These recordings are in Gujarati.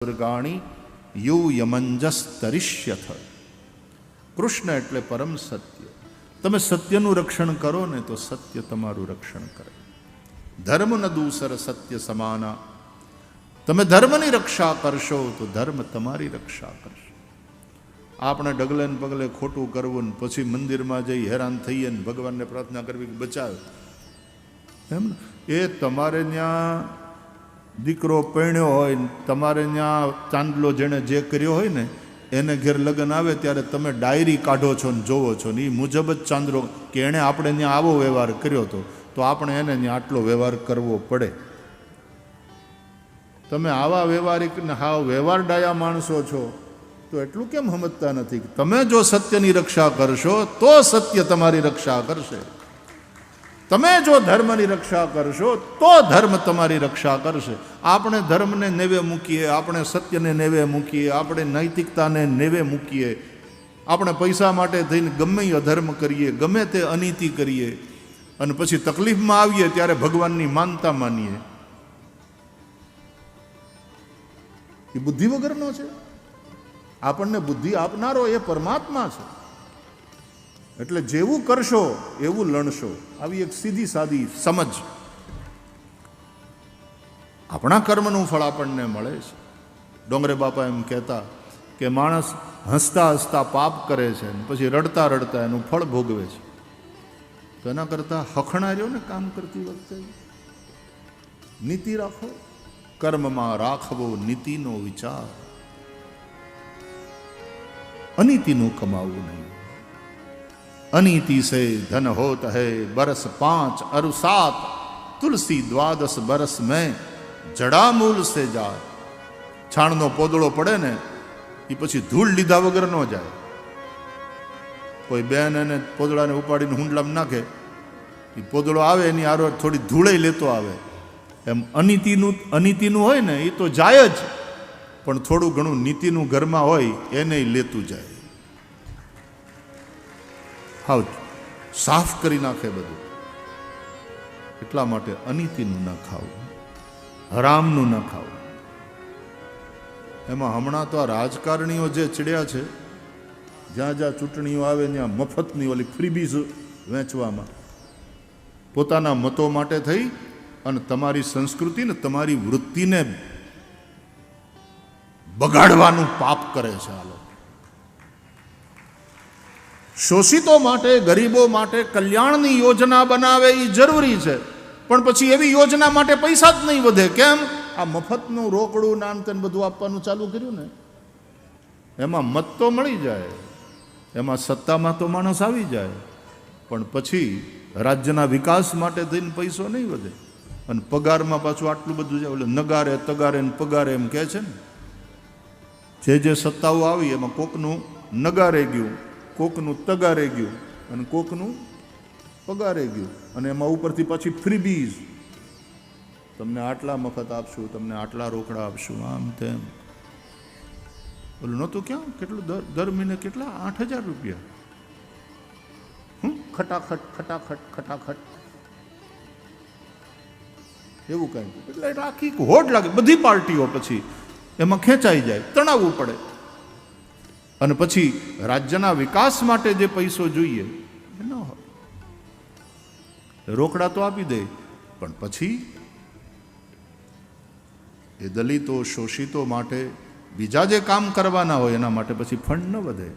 દુર્ગાણી યુ યમંજસ્તરિષ્યથ. કૃષ્ણ એટલે પરમ સત્ય. તમે સત્યનું રક્ષણ કરો ને તો સત્ય તમારું રક્ષણ કરે. ધર્મ ન દૂસર સત્ય સમાના. તમે ધર્મની રક્ષા કરશો તો ધર્મ તમારી રક્ષા કરશે. આપણે ડગલે ને પગલે ખોટું કરવું ને પછી મંદિરમાં જઈ હેરાન થઈએ ને ભગવાનને પ્રાર્થના કરવી બચાવ. એમ? એ તમારે ત્યાં દીકરો પરણ્યો હોય તમારે ત્યાં ચાંદલો જેણે જે કર્યો હોય ને, એને ઘેર લગ્ન આવે ત્યારે તમે ડાયરી કાઢો છો ને જોવો છો ને એ મુજબ જ ચાંદલો કે એણે આપણે ત્યાં આવો વ્યવહાર કર્યો હતો તો આપણે એને ત્યાં આટલો વ્યવહાર કરવો પડે. તમે આવા વ્યવહારિક ને હાવ વ્યવહાર ડાયા માણસો છો, તો એટલું કેમ સમજતા નથી તમે જો સત્યની રક્ષા કરશો, તો સત્ય તમારી રક્ષા કરશે. તમે જો ધર્મની રક્ષા કરશો, તો ધર્મ તમારી રક્ષા કરશે. આપણે ધર્મને નેવે મૂકીએ, આપણે સત્યને નેવે મૂકીએ, આપણે નૈતિકતાને નેવે મૂકીએ. આપણે પૈસા માટે થઈને ગમે અધર્મ કરીએ, ગમે તે અનીતિ કરીએ. અને પછી તકલીફમાં આવીએ ત્યારે ભગવાનની માનતા માનીએ. એ બુદ્ધિ વગરનો છે. આપણને બુદ્ધિ આપનારો એ પરમાત્મા છે. એટલે જેવું કરશો, એવું લણશો. આવી એક સીધી સાદી સમજ. આપણા કર્મનું ફળ આપણને મળે છે. ડોંગરે બાપા એમ કહેતા કે માણસ હસતા હસતા પાપ કરે છે પછી રડતા રડતા એનું ફળ ભોગવે છે. તો એના કરતાં હખણા ને કામ કરતી વખતે નીતિ રાખો. કર્મમાં રાખવો નીતિનો વિચાર. અનીતિનું કમાવવું નહીં. अनीति से धन होत है बरस पांच अरु सात तुलसी द्वादश बरस में જડામૂલ સે જાય છાણનો પોદળો પડે ને એ પછી ધૂળ લીધા વગર ન જાય કોઈ બેન એને પોદળાને ઉપાડીને હુંડલામાં નાખે એ પોદળો આવે એની આરો થોડી ધૂળે લેતો આવે એમ અનીતિનું અનીતિનું હોય ને એ તો જાય જ પણ થોડું ઘણું નીતિનું ઘરમાં હોય એને લેતું જાય હાવ સાફ કરી નાખે બધું. એટલા માટે અનીતિનું ન ખાવું, હરામનું ન ખાવું. એમાં હમણાં તો આ રાજકારણીઓ જે ચડ્યા છે, જ્યાં જ્યાં ચૂંટણીઓ આવે, ત્યાં મફતની ઓલી ફ્રીબીઝ વેચવામાં. પોતાના મતો માટે થઈ અને તમારી સંસ્કૃતિ ને તમારી વૃત્તિને બગાડવાનું પાપ કરે છે આ લોકો. શોષિતો માટે, ગરીબો માટે કલ્યાણની યોજના બનાવે એ જરૂરી છે. પણ પછી એવી યોજના માટે પૈસા જ નહીં વધે. કેમ? આ મફતનું રોકડું નામ તેન બધું આપવાનું ચાલુ કર્યું ને. એમાં મત તો મળી જાય. એમાં સત્તામાં તો માણસ આવી જાય. પણ પછી રાજ્યના વિકાસ માટે થઈને પૈસો નહીં વધે. અને પગારમાં પાછું આટલું બધું જાય. એટલે નગારે, તગારે ને પગારે એમ કહે છે ને. જે જે સત્તાઓ આવી એમાં કોકનું નગારે ગયું. કોકનું તગારે ગયું અને કોકનું પગારે ગયું. અને એમાં ઉપરથી પાછી ફ્રીબીઝ તમને આટલા મફત આપશું, તમને આટલા રોકડા આપશું, આમ તેમ. ઓલું નહોતું ક્યાં? કેટલું દર દર મહિને કેટલા? આઠ હજાર રૂપિયા. હમ? ખટાખટ ખટાખટ ખટાખટ. એવું કાંઈ. એટલે આખી હોડ લાગે. બધી પાર્ટીઓ પછી એમાં ખેંચાઈ જાય. તણાવવું પડે. અને પછી રાજ્યના વિકાસ માટે જે પૈસો જોઈએ ન હોય. રોકડા તો આપી દે, પણ પછી એ દલિતો, શોષિતો માટે બીજા જે કામ કરવાના હોય, એના માટે પછી ફંડ ન વધે.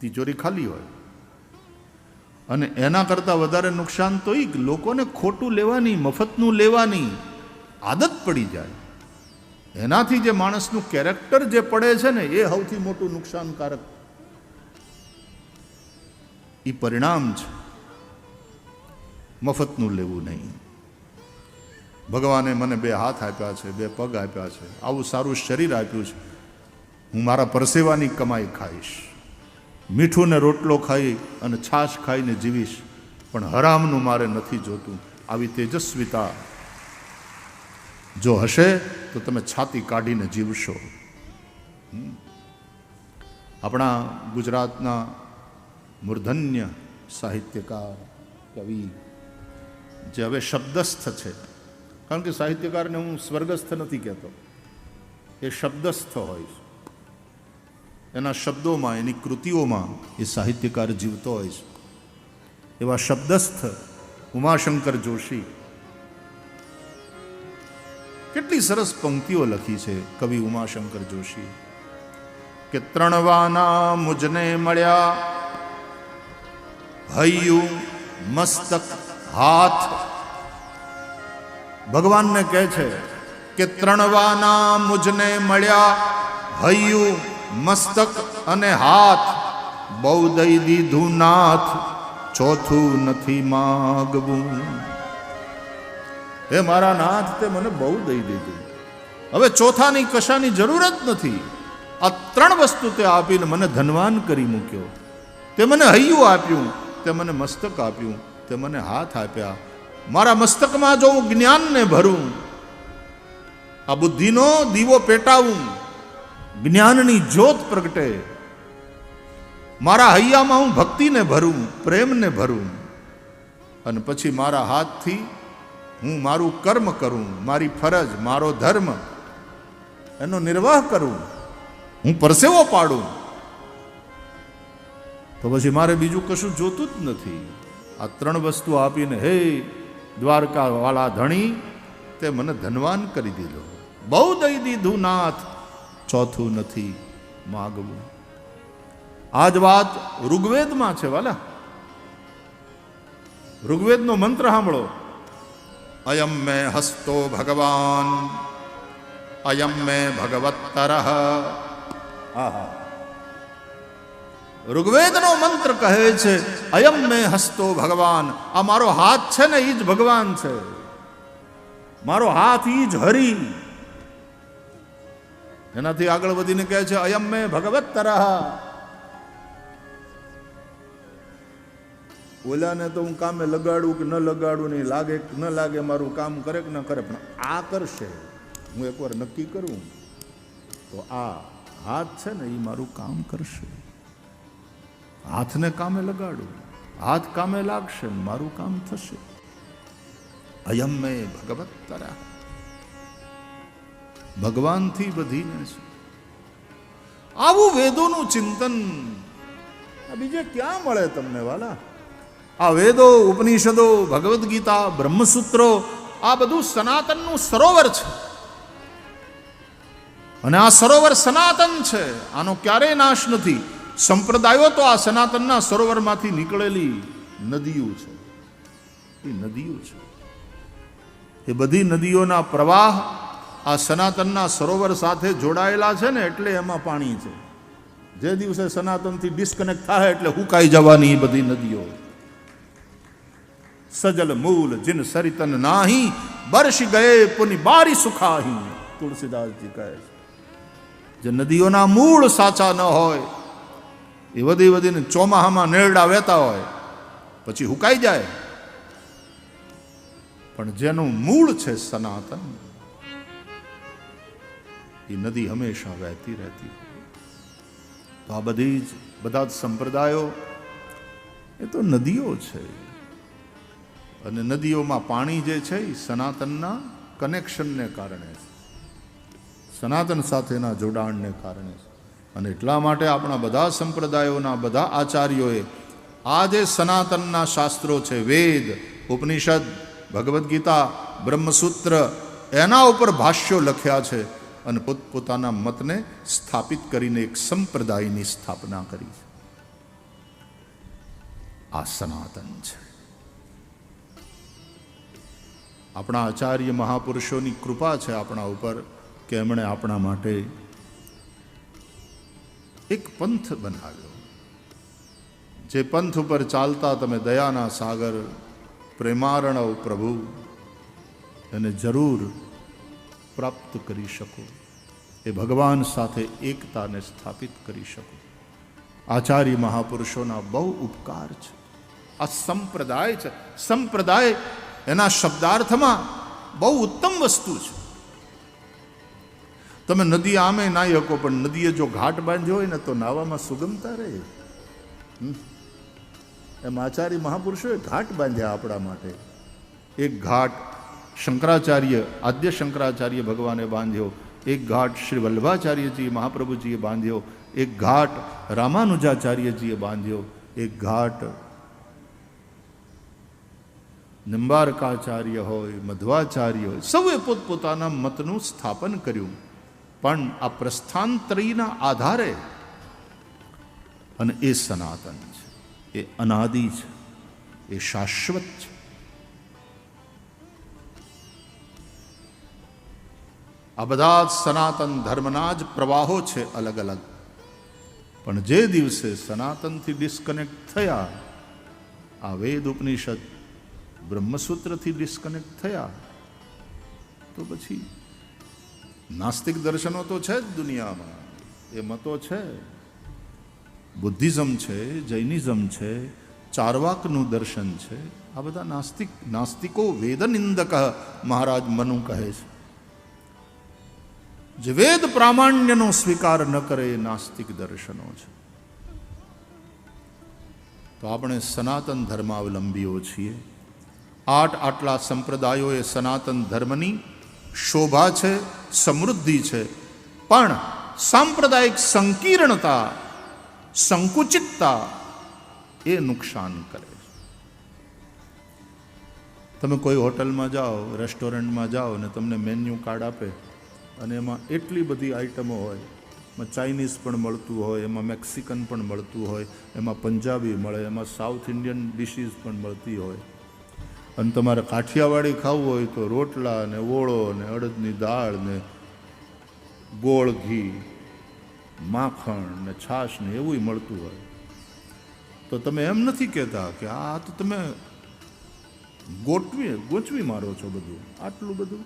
તિજોરી ખાલી હોય. અને એના કરતાં વધારે નુકસાન તો એ લોકોને ખોટું લેવાની, મફતનું લેવાની આદત પડી જાય. એનાથી જે માણસનું કેરેક્ટર જે પડે છે ને, એ સૌથી મોટું નુકસાનકારક. એ પરિણામ છે. મફતનું લેવું નહીં. ભગવાને મને બે હાથ આપ્યા છે, બે પગ આપ્યા છે, આવું સારું શરીર આપ્યું છે. હું મારા પરસેવાની કમાઈ ખાઈશ. મીઠું ને રોટલો ખાઈ અને છાશ ખાઈને જીવીશ, પણ હરામનું મારે નથી જોતું. આવી તેજસ્વીતા જો હશે તો તમે છાતી કાઢીને જીવશો. આપણા ગુજરાતના મૂર્ધન્ય સાહિત્યકાર, કવિ, જે હવે શબ્દસ્થ છે. કારણ કે સાહિત્યકારને હું સ્વર્ગસ્થ નથી કહેતો. એ શબ્દસ્થ હોય. છે એના શબ્દોમાં, એની કૃતિઓમાં એ સાહિત્યકાર જીવતો હોય છે. એવા શબ્દસ્થ ઉમાશંકર જોશી કેટલી સરસ પંક્તિઓ લખી છે કવિ ઉમાશંકર જોશી. કે ત્રણવાના મુજને મળ્યા, હૈયું મસ્તક હાથ. ભગવાનને કહે છે કે ત્રણવાના મુજને મળ્યા, હૈયું મસ્તક અને હાથ. બહુ દઈ દીધું નાથ, ચોથું નથી માગવું. હે મારા નાથ, તે મને બહુ દઈ દીધું હવે ચોથાની કશાની જરૂર જ નથી. આ ત્રણ વસ્તુ તે આપીને મને ધનવાન કરી મૂક્યો. તે મને હૈયું આપ્યું, તે મને મસ્તક આપ્યું, તે મને હાથ આપ્યા. મારા મસ્તકમાં જો હું જ્ઞાનને ભરું, આ બુદ્ધિનો દીવો પેટાવું, જ્ઞાનની જ્યોત પ્રગટે. મારા હૈયામાં હું ભક્તિને ભરું, પ્રેમને ભરું. અને પછી મારા હાથથી હું મારું કર્મ કરું, મારી ફરજ, મારો ધર્મ. એનો નિર્વાહ કરું, હું પરસેવો પાડું. તો પછી મારે બીજું કશું જોતું જ નથી. આ ત્રણ વસ્તુ આપીને, હે દ્વારકા વાળા ધણી, તે મને ધનવાન કરી દીધો. બહુ દઈ દીધું નાથ, ચોથું નથી માગવું. આ જ વાત ઋગ્વેદમાં છે, વાલા. ઋગ્વેદનો મંત્ર સાંભળો. અયમ મે હસ્તો ભગવાન અયમ મે ભગવત્તર આહા ઋગ્વેદનો મંત્ર કહે છે અયમ મે હસ્તો ભગવાન આ મારો હાથ છે ને એ જ ભગવાન છે મારો હાથ એ જ હરી એનાથી આગળ વધીને કહે છે, અયમ મે ભગવત્તર। ઓલાને તો હું કામે લગાડું કે ન લગાડું નહીં લાગે કે ન લાગે, મારું કામ કરે કે ન કરે, પણ આ કરશે. હું એકવાર નક્કી કરું તો આ હાથ છે ને એ મારું કામ કરશે. હાથને કામે લગાડું, હાથ કામે લાગશે મારું કામ થશે. અયમ મેં ભગવત તરા ભગવાનથી બધીને છે આવું વેદોનું ચિંતન બીજે ક્યાં મળે તમને, વાલા? આ વેદો, ઉપનિષદો, ભગવદ્ ગીતા, બ્રહ્મસૂત્રો, આ બધું સનાતનનું સરોવર છે. અને આ સરોવર સનાતન છે. આનો ક્યારેય નાશ નથી. સંપ્રદાયો તો આ સનાતનના સરોવરમાંથી નીકળેલી નદીઓ છે. એ નદીઓ છે. એ બધી નદીઓના પ્રવાહ આ સનાતનના સરોવર સાથે જોડાયેલા છે ને એટલે એમાં પાણી છે. જે દિવસે સનાતનથી ડિસ્કનેક્ટ થાય એટલે હુકાઈ જવાની એ બધી નદીઓ. સજલ મૂલ જિન સરિતન નાહી બરસ ગયે પુની બારી સુખાહી તુલસીદાસજી કહે છે જે નદીઓના મૂળ સાચા ન હોય એ વધી વધીને ચોમાહામાં નેરડા વહેતા હોય પછી હુકાઈ જાય પણ જેનું મૂળ છે સનાતન એ નદી હંમેશા વહેતી રહેતી તો આ બધી જ બધા જ સંપ્રદાયો એ તો નદીઓ છે અને નદીઓમાં પાણી જે છે એ સનાતનના કનેક્શનને કારણે સનાતન સાથેના જોડાણને કારણે અને એટલા માટે આપણા બધા સંપ્રદાયોના બધા આચાર્યોએ આ જે સનાતનના શાસ્ત્રો છે, વેદ, ઉપનિષદ, ભગવદ્ ગીતા, બ્રહ્મસૂત્ર, એના ઉપર ભાષ્યો લખ્યા છે અને પોતપોતાના મતને સ્થાપિત કરીને એક સંપ્રદાયની સ્થાપના કરી છે. આ સનાતન છે. આપણા આચાર્ય મહાપુરુષોની કૃપા છે આપણા ઉપર કે એમણે આપણા માટે એક પંથ બનાવ્યો. જે પંથ ઉપર ચાલતા તમે દયાના સાગર, પ્રેમારણવ પ્રભુ, એને જરૂર પ્રાપ્ત કરી શકો. એ ભગવાન સાથે એકતાને સ્થાપિત કરી શકો. આચાર્ય મહાપુરુષોના બહુ ઉપકાર છે. આ સંપ્રદાય છે. સંપ્રદાય એના શબ્દાર્થમાં બહુ ઉત્તમ વસ્તુ છે. તમે નદી આમે નાહી શકો પણ નદીએ જો ઘાટ બાંધ્યો હોય ને તો નાવામાં સુગમતા રહે. એમ આચાર્ય મહાપુરુષોએ ઘાટ બાંધ્યા આપણા માટે. એક ઘાટ શંકરાચાર્ય, આદ્ય શંકરાચાર્ય ભગવાને બાંધ્યો. એક ઘાટ શ્રી વલ્લભાચાર્યજી મહાપ્રભુજીએ બાંધ્યો. એક ઘાટ રામાનુજાચાર્યજીએ બાંધ્યો. એક ઘાટ નિંબારકાચાર્ય હોય, મધ્વાચાર્ય હોય, સૌએ પોતપોતાના મતનું સ્થાપન કર્યું. પણ આ પ્રસ્થાંતરીના આધારે અને એ સનાતન છે, એ અનાદિ છે, એ શાશ્વત છે. આ બધા સનાતન ધર્મના જ પ્રવાહો છે અલગ અલગ પણ જે દિવસે સનાતનથી ડિસ્કનેક્ટ થયા, આ વેદ ઉપનિષદ બ્રહ્મસૂત્રથી ડિસ્કનેક્ટ થયા. તો પછી નાસ્તિક દર્શનો તો છે જ દુનિયામાં. એ મતો છે. બુદ્ધિઝમ છે, જૈનિઝમ છે, ચારવાકનું દર્શન છે. આ બધા નાસ્તિક, નાસ્તિકો વેદનિંદક મહારાજ મનુ કહે છે. જે વેદ પ્રામાણ્યનો સ્વીકાર ન કરે એ નાસ્તિક દર્શનો છે. તો આપણે સનાતન ધર્માવલંબીઓ છીએ. આઠ આટલા સંપ્રદાયો એ સનાતન ધર્મની શોભા છે, સમૃદ્ધિ છે. પણ સાંપ્રદાયિક સંકીર્ણતા, સંકુચિતતા એ નુકસાન કરે છે. તમે કોઈ હોટલમાં જાઓ, રેસ્ટોરન્ટમાં જાઓ ને તમને મેન્યુ કાર્ડ આપે અને એમાં એટલી બધી આઈટમો હોય, એમાં ચાઇનીઝ પણ મળતું હોય, એમાં મેક્સિકન પણ મળતું હોય, એમાં પંજાબી મળે, એમાં સાઉથ ઇન્ડિયન ડિશિસ પણ મળતી હોય. અને તમારે કાઠિયાવાડી ખાવું હોય તો રોટલા ને ઓળો ને અડદની દાળ ને ગોળ ઘી, માખણ ને છાશ ને એવું મળતું હોય. તો તમે એમ નથી કહેતા કે આ તો તમે ગોઠવી, ગોચવી મારો છો બધું. આટલું બધું?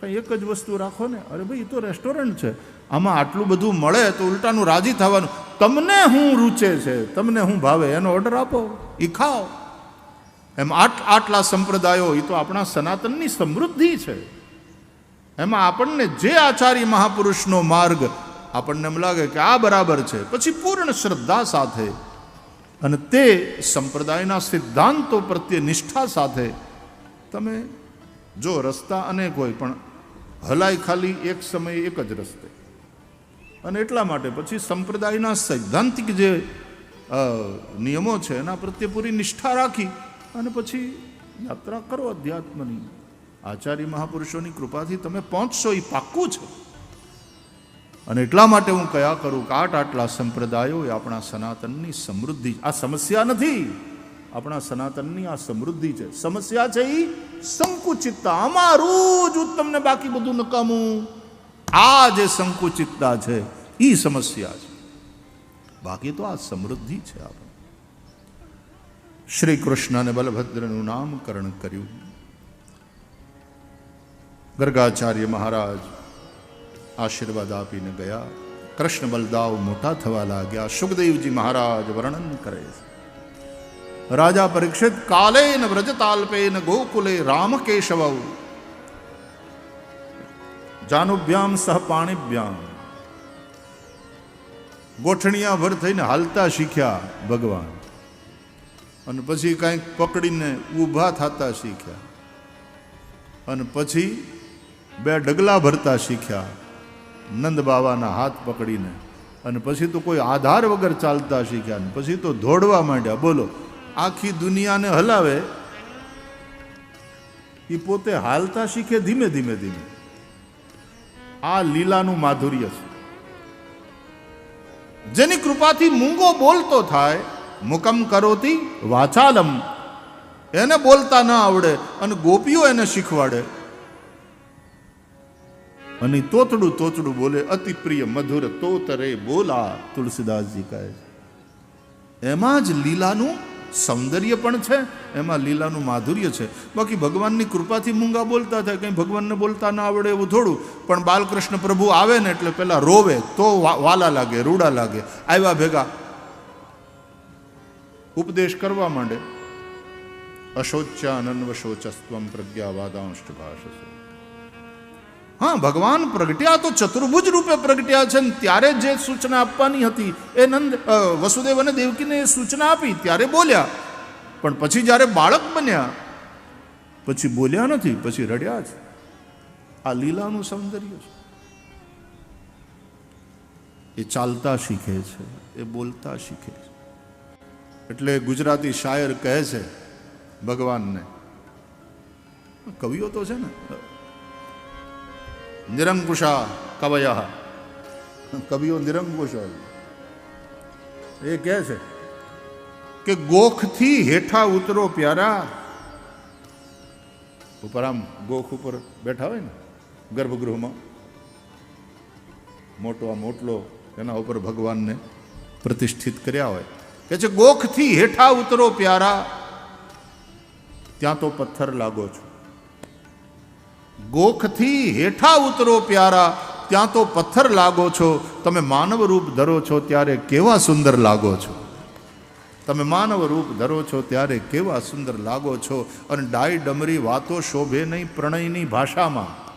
કંઈ એક જ વસ્તુ રાખો ને? અરે ભાઈ, એ તો રેસ્ટોરન્ટ છે. આમાં આટલું બધું મળે તો ઉલટાનું રાજી થવાનું. તમને હું રૂચે છે. તમને હું ભાવે. એનો ઓર્ડર આપો. એ ખાઓ. એમ આટ, આટલા સંપ્રદાયો એ તો આપણા સનાતનની સમૃદ્ધિ છે. એમાં આપણને જે આચાર્ય મહાપુરુષનો માર્ગ આપણને એમ લાગે કે આ બરાબર છે, પછી પૂર્ણ શ્રદ્ધા સાથે અને તે સંપ્રદાયના સિદ્ધાંતો પ્રત્યે નિષ્ઠા સાથે તમે જો રસ્તા અનેક હોય પણ હલાય ખાલી એક સમયે એક જ રસ્તે. અને એટલા માટે પછી સંપ્રદાયના સૈદ્ધાંતિક જે નિયમો છે એના પ્રત્યે પૂરી નિષ્ઠા રાખી અને પછી યાત્રા કરો અધ્યાત્મની. આચાર્ય મહાપુરુષોની કૃપાથી તમે પહોંચશો, એ પાક્કું છે. અને એટલા માટે હું કયા કરું કે આટ આટલા સંપ્રદાયો એ આપણા સનાતનની સમૃદ્ધિ આ સમસ્યા નથી. આપણા સનાતનની આ સમૃદ્ધિ છે. સમસ્યા છે એ સંકુચિતતા. અમારું જ તમને બાકી બધું નકામું. આ જે સંકુચિતતા છે એ સમસ્યા છે. બાકી તો આ સમૃદ્ધિ છે આપણે. શ્રી કૃષ્ણ અને બલભદ્રનું નામકરણ કર્યું. ગર્ગાચાર્ય મહારાજ આશીર્વાદ આપીને ગયા. કૃષ્ણ બલદાવ મોટા થવા લાગ્યા. સુખદેવજી મહારાજ વર્ણન કરે છે. રાજા પરીક્ષિત કાલેન વ્રજતાલ્પેન ગોકુલે રામ કેશવ જાનુભ્યામ સહ પાણીભ્યામ. ગોઠણિયા ભર થઈને હાલતા શીખ્યા ભગવાન. અને પછી કાંઈક પકડીને ઊભા થતા શીખ્યા. અને પછી બે ડગલા ભરતા શીખ્યા, નંદ બાવાના હાથ પકડીને. અને પછી તો કોઈ આધાર વગર ચાલતા શીખ્યા ને પછી તો દોડવા માંડ્યા. બોલો, આખી દુનિયાને હલાવે? એ પોતે હાલતા શીખે ધીમે ધીમે ધીમે. આ લીલાનું માધુર્ય છે. જેની કૃપાથી મૂંગો બોલતો થાય મુકમ કરોતી વાચાલમ. એને બોલતા ન આવડે અને ગોપીઓ એને શીખવાડે. અને તોતડું તોતડું બોલે, અતિ પ્રિય મધુર તોતરે બોલા, તુલસીદાસજી કહે છે. એમાં જ લીલાનું સૌંદર્ય પણ છે, એમાં લીલાનું માધુર્ય છે. બાકી ભગવાનની કૃપાથી મૂંગા બોલતા થાય, કંઈ ભગવાનને બોલતા ના આવડે એવું થોડું. પણ બાલકૃષ્ણ પ્રભુ આવે ને એટલે પેલા રોવે, તો વાલા લાગે, રૂડા લાગે. આવ્યા ભેગા ઉપદેશ કરવા માંડે. અશોચ્યાનન્વશોચસ્ત્વમ પ્રજ્ઞાવાદાંશ ભાષસ. હા, ભગવાન પ્રગટ્યા તો ચતુર્ભુજ રૂપે પ્રગટ્યા છે ત્યારે જે સૂચના આપવાની હતી એ નંદ વસુદેવ અને દેવકીને સૂચના આપી, ત્યારે બોલ્યા. પણ પછી જ્યારે બાળક બન્યા, પછી બોલ્યા નથી, પછી રડ્યા છે આ લીલાનું સૌંદર્ય છે. એ ચાલતા શીખે છે, એ બોલતા શીખે છે. એટલે ગુજરાતી શાયર કહે છે ભગવાનને. કવિઓ તો છે ને. નિરંકુશા કવય. કવિઓ નિરંકુશ હોય. એ કહે છે કે ગોખથી હેઠા ઉતરો પ્યારા. ઉપર આમ ગોખ ઉપર બેઠા હોય ને ગર્ભગૃહમાં. મોટો આ મોટલો એના ઉપર ભગવાનને પ્રતિષ્ઠિત કર્યા હોય. કે છે, ગોખથી હેઠા ઉતરો પ્યારા. ત્યાં તો પથ્થર લાગો છો. ગોખથી હેઠા ઉતરો પ્યારા, ત્યાં તો પથ્થર લાગો છો. તમે માનવ રૂપ ધરો છો ત્યારે કેવા સુંદર લાગો છો? તમે માનવ રૂપ ધરો છો ત્યારે કેવા સુંદર લાગો છો? અને ડાય ડમરી વાતો શોભે નહીં પ્રણયની ભાષામાં.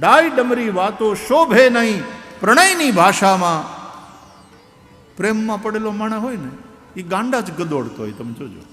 ડાય ડમરી વાતો શોભે નહીં પ્રણયની ભાષામાં. પ્રેમમાં પડેલો માણસ હોય ને એ ગાંડા જ ગદોડતો હોય તમે જોજો.